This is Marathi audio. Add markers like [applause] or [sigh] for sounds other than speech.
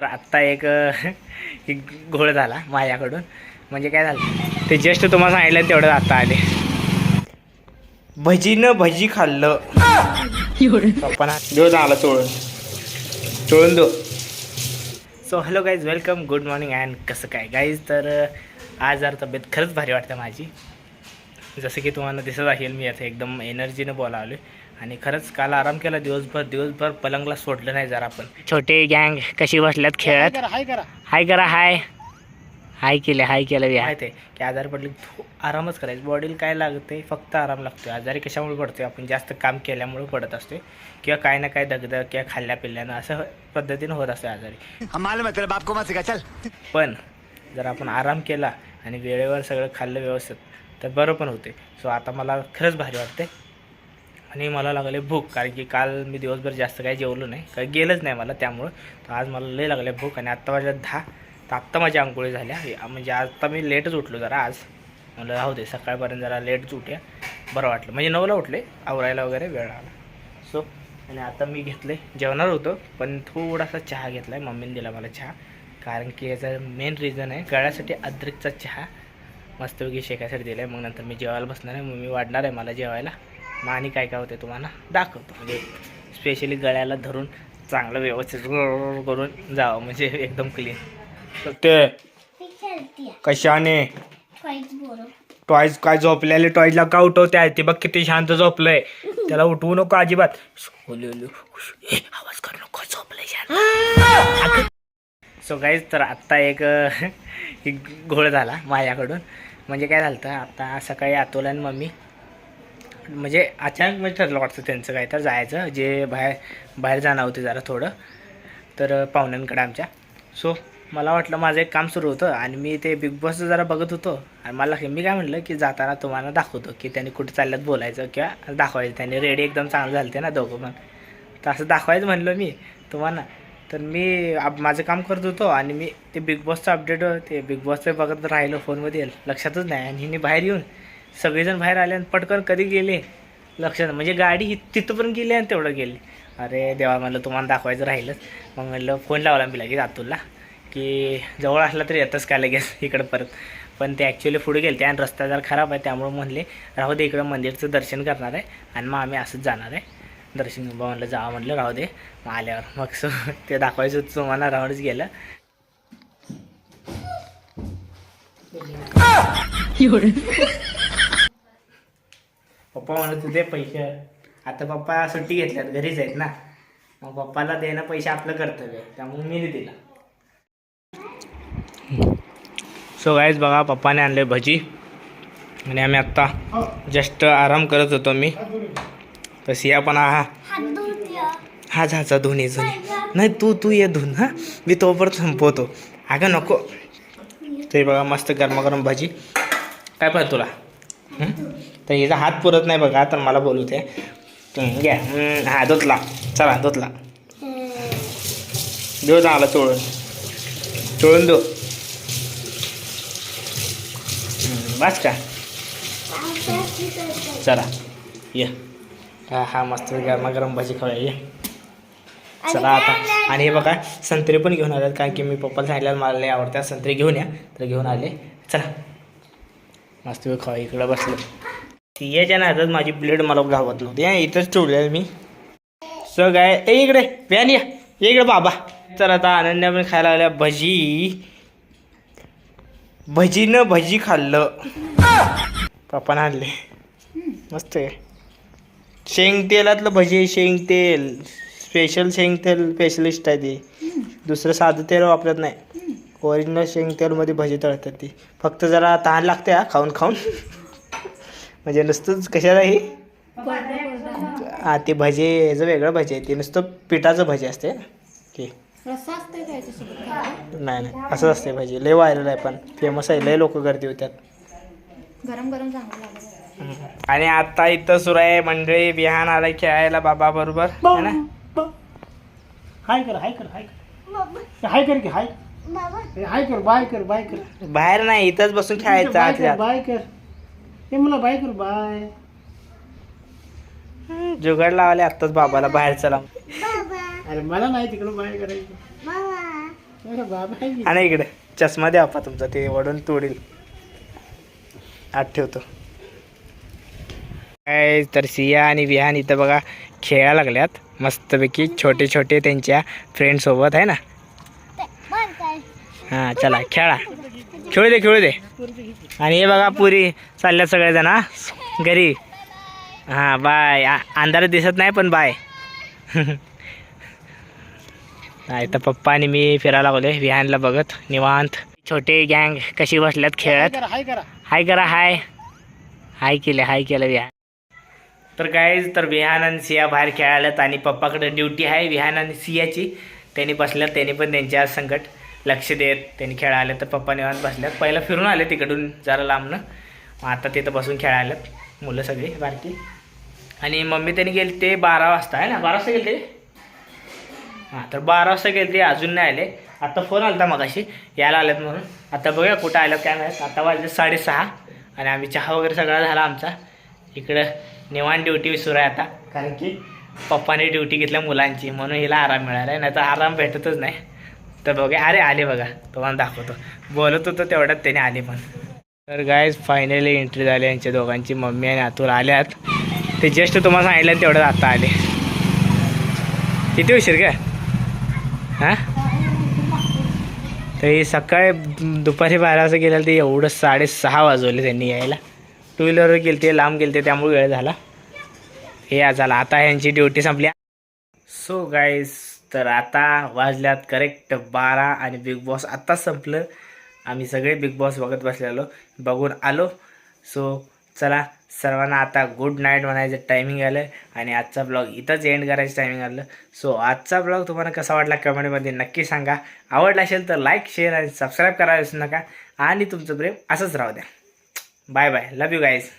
तर आत्ता [laughs] एक घोळ झाला माझ्याकडून. म्हणजे काय झालं? ते जस्ट तुम्हाला सांगितलं तेवढं आत्ता आले. भजीनं भजी खाल्लं. पप्पा देऊ झाला चोळून. चोळून दो so hello guys welcome good morning and कसं काय? गाईज तर आज जरा तब्येत खरंच भारी वाटते माझी. जसं की तुम्हाला दिसत असेल मी आता एकदम एनर्जीनं बोलावलो आणि खरंच काल आराम केला दिवसभर दिवसभर पलंगला सोडलं नाही जरा आपण छोटे गँग कशी बसल्यात खेळत? हाय करा हाय करा. हाय हाय. केले हाय केलं हाय ते की आजारी पडले आरामच करायचं. बॉडीला काय लागते फक्त आराम लागतो आजारी कशामुळे पडतोय? आपण जास्त काम केल्यामुळे पडत असतो किंवा काय ना काय दगदग किंवा खाल्ल्या पिल्ल्यानं असं पद्धतीनं होत असते आजारी. हम मालूम तेरे बाप को मत सिखा चल. पण जर आपण आराम केला आणि वेळेवर सगळं खाल्लं व्यवस्थित तर बरं पण होते सो आता मला खरंच भारी वाटते आणि मला लागले भूक कारण की काल मी दिवसभर जास्त काही जेवलो नाही काही गेलंच नाही मला त्यामुळं. तर आज मला लय लागले भूक आणि आत्ता माझ्या दहा तर आत्ता माझ्या आंघोळी झाल्या. म्हणजे आत्ता मी लेटच उठलो जरा आज. म्हणलं राहू दे सकाळपर्यंत जरा लेटच उठ्या बरं वाटलं. म्हणजे नऊला उठले आवरायला वगैरे वेळ आला. सो आणि आता मी घेतले जेवणार होतो पण थोडासा चहा घेतला आहे मम्मीने दिला मला चहा कारण की याचा मेन रिझन आहे गळ्यासाठी अद्रकचा चहा मस्तपैकी शेकायसाठी दिला आहे मग नंतर मी जेवायला बसणार आहे मग मी वाढणार आहे मला जेवायला. मग आणि काय काय होते तुम्हाला? दाखवतो. म्हणजे स्पेशली गळ्याला धरून चांगलं व्यवस्थित करून जावं म्हणजे एकदम क्लीन ते कशाने टॉयज काय झोपलेले टॉयजला का उठवते? आहे ते बघ किती शांत झोपलंय. त्याला उठवू नको अजिबात. आवाज कर नको झोपलंय शांत. सो गाईज तर आत्ता [laughs] एक घोळ झाला माझ्याकडून. म्हणजे काय झालं होतं आता सकाळी आतोला आणि मम्मी म्हणजे अचानक म्हणजे ठरलं वाटतं त्यांचं काय तर जायचं जे बाहेर बाहेर जाणं होते जरा थोडं. तर पाहुण्यांकडे आमच्या. सो मला वाटलं माझं एक काम सुरू होतं आणि मी ते बिग बॉसचं जरा बघत होतो. आणि मला मी काय म्हटलं की जाताना तुम्हाला दाखवतो की त्यांनी कुठे चालल्यात बोलायचं किंवा दाखवायचं. त्यांनी रेडी एकदम चांगलं झालं ते ना दोघं पण. तर असं दाखवायचं म्हणलं मी तुम्हाला. तर मी आप- माझं काम करत होतो आणि मी ते बिग बॉसचं अपडेट ते बिग बॉसचं बघत राहिलो फोनमध्ये. लक्षातच नाही. आणि हिने बाहेर येऊन सगळेजण बाहेर आले आणि पटकन कधी गेले? लक्षात. म्हणजे गाडी ही तिथंपर्यंत गेली आणि तेवढं गेली. अरे देवा म्हणलं तुम्हाला दाखवायचं राहिलंच. मग म्हणलं फोन लावला मी लगेच अतुलला की जवळ असला तरी येतच काय लगेच [laughs] इकडं परत? पण ते ॲक्च्युली पुढे गेले आणि रस्ता जरा खराब आहे त्यामुळे म्हणले राहू दे इकडं मंदिरचं दर्शन करणार आहे आणि मग आम्ही असंच जाणार आहे. दर्शन म्हणलं जावं म्हणलं राहू दे. मग आल्यावर मग सो [laughs] ते दाखवायचं होतं तुम्हाला राहूनच गेलं. पप्पा म्हणत होते पैसे. आता पप्पा सुट्टी घेतल्यात घरीच आहेत ना. मग पप्पाला देणं पैसे आपलं कर्तव्य आहे. त्यामुळे मी नाही दिला. सो गाईज बघा पप्पाने आणले भजी. आणि आम्ही आत्ता जस्ट आराम करत होतो मी. तर सिया पण हा हा झाचा धुनी जुनी नाही तू तू ये धुन हां. मी तोपर्यंत संपवतो. अगं नको. ते बघा मस्त गरमागरम भजी. काय पाहिजे तुला? तर हिचा हात पुरत नाही बघा तर मला बोलू ते हं, घ्या हं, धुतला. चला धुतला. देऊ चांगला चोळून. चोळून देऊ बस का? चला ये. हा हा मस्त गरमागरम भजी खाऊया ये. चला आता. आणि हे बघा संत्री पण घेऊन आल्यात कारण की मी पप्पाला सांगितलं मला लय आवडत्या संत्री घेऊन या. तर घेऊन आले. चला. मस्त खाऊ इकडं बसलो. ती याच्या नादात माझी ब्लेड मला गावात नव्हती. हा इथंच ठेवलेलं मी. सग आहे ए इकडे व्यान या. इकडे बाबा. तर आता अनन्या पण खायला आल्या भजी. भजीनं भजी खाल्लं. पप्पा आणले. मस्त आहे. शेंग तेलातलं भजी आहे, शेंग तेल स्पेशल शेंग तेल स्पेशलिस्ट आहे ते. दुसरं साधं तेल वापरत नाही. ओरिजिनल शेंग तेलमध्ये भजी तळतात ती. फक्त जरा तहान लागते हा खाऊन खाऊन. [laughs] म्हणजे नुसतंच कशाला ही? हा ते भजी याचं वेगळं भजी आहे. ते नुसतं पिठाचं भजी असते. ते. नाही नाही. असंच असते भजी. लय व्हायरल आहे पण. फेमस आहे. लय लोक गर्दी होत्यात गरम गरम. आणि आता इथं सुरू आहे मंडळी बिहान आला खेळायला बाबा बरोबर. है ना? हाय कर हाय कर हाय कर. हाय कर की हाय. ए, हाय कर बाय कर बाय कर. बाहेर नाही इथंच बसून खेळायचं बाय आतल्या कर बाय कर. ए मला बाय कर बाय. जुगाड लावले आत्ताच बाबाला बाहेर चला. अरे मला नाही तिकडं बाय करायचं. अरे बाबा आहे की. आणि इकडे चष्मा द्या आपा तुमचा ते वडून तोडील. आत ठेवतो. काय तर सिया आणि विहान इथं बघा खेळायला लागल्यात. मस्तपैकी छोटे छोटे त्यांच्या फ्रेंड सोबत आहे ना? हां चला खेळा. खेळू दे खेळू दे. आणि हे बघा पुरी चालल्या सगळेजण हा. घरी. हां बाय. आ- दिसत नाही पण बाय. नाही तर पप्पा आणि मी फिरायला लागले विहानला बघत निवांत. छोटे गँग कशी बसल्यात खेळत. हाय करा हाय. करा हाय हाय केले हाय केलं विहान तर काय तर विहान आणि सिया बाहेर खेळाल्यात आणि पप्पाकडे ड्युटी आहे विहान आणि सियाची. त्यांनी बसल्यात त्यांनी पण त्यांच्या संकट. लक्ष देत त्यांनी खेळायला तर पप्पा निवांत बसल्यात. पहिलं फिरून आले तिकडून जरा लांबनं. मग आता तिथं बसून खेळायलात मुलं सगळी बारकी. आणि मम्मी त्यांनी गेली ते बारा वाजता आहे ना? बारा वाजता गेले ते? हां तर बारा वाजता गेले ते अजून नाही आले. आता फोन आला मगाशी यायला आलेत म्हणून. आता बघूया कुठं आलं काय माहीत. आता वाजले साडेसहा आणि आम्ही चहा वगैरे सगळा झाला आमचा. इकडं निवांत ड्युटी सुरू आहे आता. कारण की पप्पाने ड्युटी घेतल्या मुलांची म्हणून हिला आराम मिळाला नाही तर आराम भेटतच नाही. तर बघा अरे आले बघा. तुम्हाला दाखवतो. बोलत होतो तेवढ्यात त्याने आले पण. तर गायज फायनली एंट्री झाली यांच्या दोघांची. मम्मी आणि आतूर आल्यात. ते जस्ट तुम्हाला सांगितलं तेवढ्यात आता आले. किती उशीर का हां? तरी सकाळी दुपारी बारा वाजता गेलं ते एवढं साडेसहा वाजवले त्यांनी यायला. टू व्हीलरवर गेलते लांब गेलते ते त्यामुळे वेळ झाला. हे आज झाला. आता यांची ड्युटी संपली. सो गाईज तर आता वाजल्यात करेक्ट बारा आणि बिग बॉस आत्ताच संपलं. आम्ही सगळे बिग बॉस बघत बसलेलो. बघून आलो. सो चला सर्वांना आता गुड नाईट म्हणायचं टायमिंग आलं आणि आजचा ब्लॉग इथंच एंड करायचं टायमिंग आलं. सो आजचा ब्लॉग तुम्हाला कसा वाटला कमेंटमध्ये नक्की सांगा. आवडला असेल तर लाईक शेअर आणि सबस्क्राईब करायला विसरू नका. आणि तुमचं प्रेम असंच राहू द्या. Bye bye love you guys